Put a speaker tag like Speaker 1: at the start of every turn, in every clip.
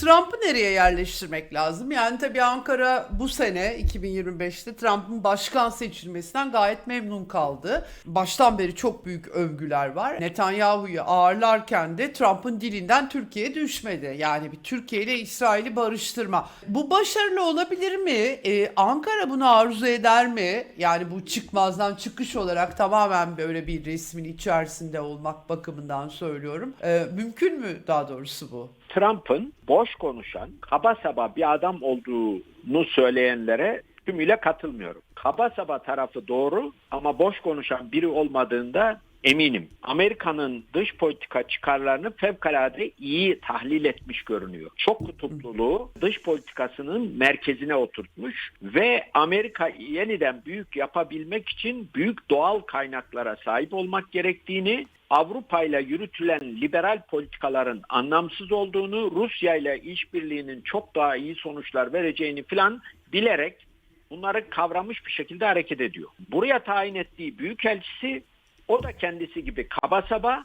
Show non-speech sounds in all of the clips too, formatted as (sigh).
Speaker 1: Trump'ı nereye yerleştirmek lazım? Yani tabii Ankara bu sene 2025'te Trump'ın başkan seçilmesinden gayet memnun kaldı. Baştan beri çok büyük övgüler var. Netanyahu'yu ağırlarken de Trump'ın dilinden Türkiye düşmedi. Yani bir Türkiye ile İsrail'i barıştırma. Bu başarılı olabilir mi? Ee, Ankara bunu arzu eder mi? Yani bu çıkmazdan çıkış olarak tamamen böyle bir resmin içerisinde olmak bakımından söylüyorum. Ee, mümkün mü daha doğrusu bu?
Speaker 2: Trump'ın boş konuşan, kaba saba bir adam olduğunu söyleyenlere tümüyle katılmıyorum. Kaba saba tarafı doğru ama boş konuşan biri olmadığında eminim. Amerika'nın dış politika çıkarlarını fevkalade iyi tahlil etmiş görünüyor. Çok kutupluluğu dış politikasının merkezine oturtmuş ve Amerika yeniden büyük yapabilmek için büyük doğal kaynaklara sahip olmak gerektiğini Avrupa ile yürütülen liberal politikaların anlamsız olduğunu, Rusya ile işbirliğinin çok daha iyi sonuçlar vereceğini filan bilerek bunları kavramış bir şekilde hareket ediyor. Buraya tayin ettiği büyükelçisi o da kendisi gibi kaba saba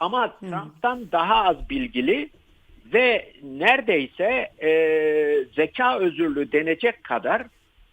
Speaker 2: ama Trump'tan daha az bilgili ve neredeyse e, zeka özürlü denecek kadar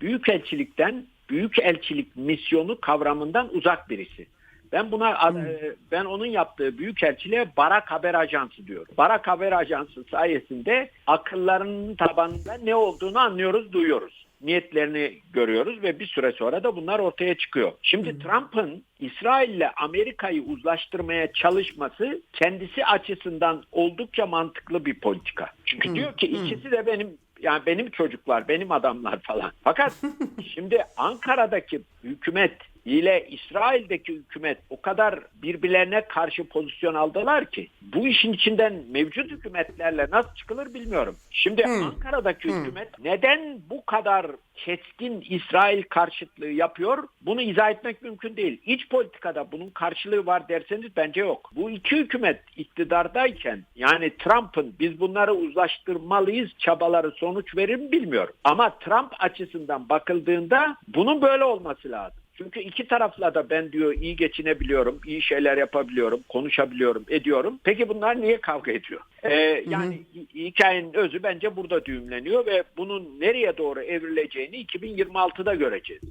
Speaker 2: büyükelçilikten büyükelçilik misyonu kavramından uzak birisi. Ben buna e, ben onun yaptığı büyükelçiliğe Barak Haber Ajansı diyorum. Barak Haber Ajansı sayesinde akıllarının tabanında ne olduğunu anlıyoruz, duyuyoruz. Niyetlerini görüyoruz ve bir süre sonra da bunlar ortaya çıkıyor. Şimdi Trump'ın İsrail ile Amerika'yı uzlaştırmaya çalışması kendisi açısından oldukça mantıklı bir politika. Çünkü diyor ki ikisi de benim yani benim çocuklar, benim adamlar falan. Fakat (laughs) şimdi Ankara'daki hükümet ile İsrail'deki hükümet o kadar birbirlerine karşı pozisyon aldılar ki bu işin içinden mevcut hükümetlerle nasıl çıkılır bilmiyorum. Şimdi Ankara'daki hükümet neden bu kadar keskin İsrail karşıtlığı yapıyor? Bunu izah etmek mümkün değil. İç politikada bunun karşılığı var derseniz bence yok. Bu iki hükümet iktidardayken yani Trump'ın biz bunları uzlaştırmalıyız çabaları sonuç verir mi bilmiyorum. Ama Trump açısından bakıldığında bunun böyle olması lazım. Çünkü iki tarafla da ben diyor iyi geçinebiliyorum, iyi şeyler yapabiliyorum, konuşabiliyorum, ediyorum. Peki bunlar niye kavga ediyor? Ee, yani hikayenin özü bence burada düğümleniyor ve bunun nereye doğru evrileceğini 2026'da göreceğiz.